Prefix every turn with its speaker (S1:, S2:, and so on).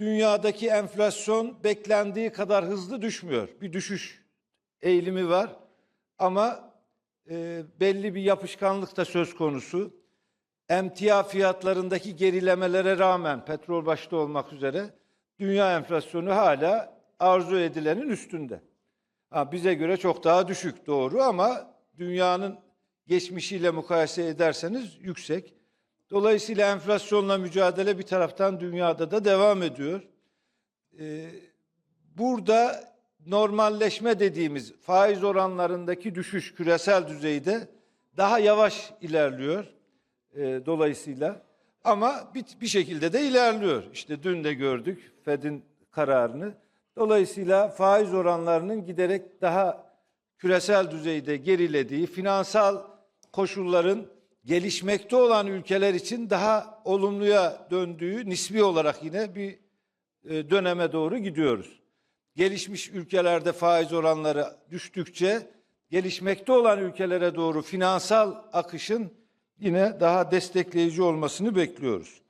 S1: dünyadaki enflasyon beklendiği kadar hızlı düşmüyor. Bir düşüş eğilimi var ama e, belli bir yapışkanlık da söz konusu. Emtia fiyatlarındaki gerilemelere rağmen petrol başta olmak üzere dünya enflasyonu hala arzu edilenin üstünde. Ha, bize göre çok daha düşük doğru ama dünyanın geçmişiyle mukayese ederseniz yüksek. Dolayısıyla enflasyonla mücadele bir taraftan dünyada da devam ediyor. Ee, burada normalleşme dediğimiz faiz oranlarındaki düşüş küresel düzeyde daha yavaş ilerliyor. Ee, dolayısıyla ama bir, bir şekilde de ilerliyor. İşte dün de gördük Fed'in kararını. Dolayısıyla faiz oranlarının giderek daha küresel düzeyde gerilediği, finansal koşulların gelişmekte olan ülkeler için daha olumluya döndüğü nispi olarak yine bir e, döneme doğru gidiyoruz. Gelişmiş ülkelerde faiz oranları düştükçe gelişmekte olan ülkelere doğru finansal akışın yine daha destekleyici olmasını bekliyoruz.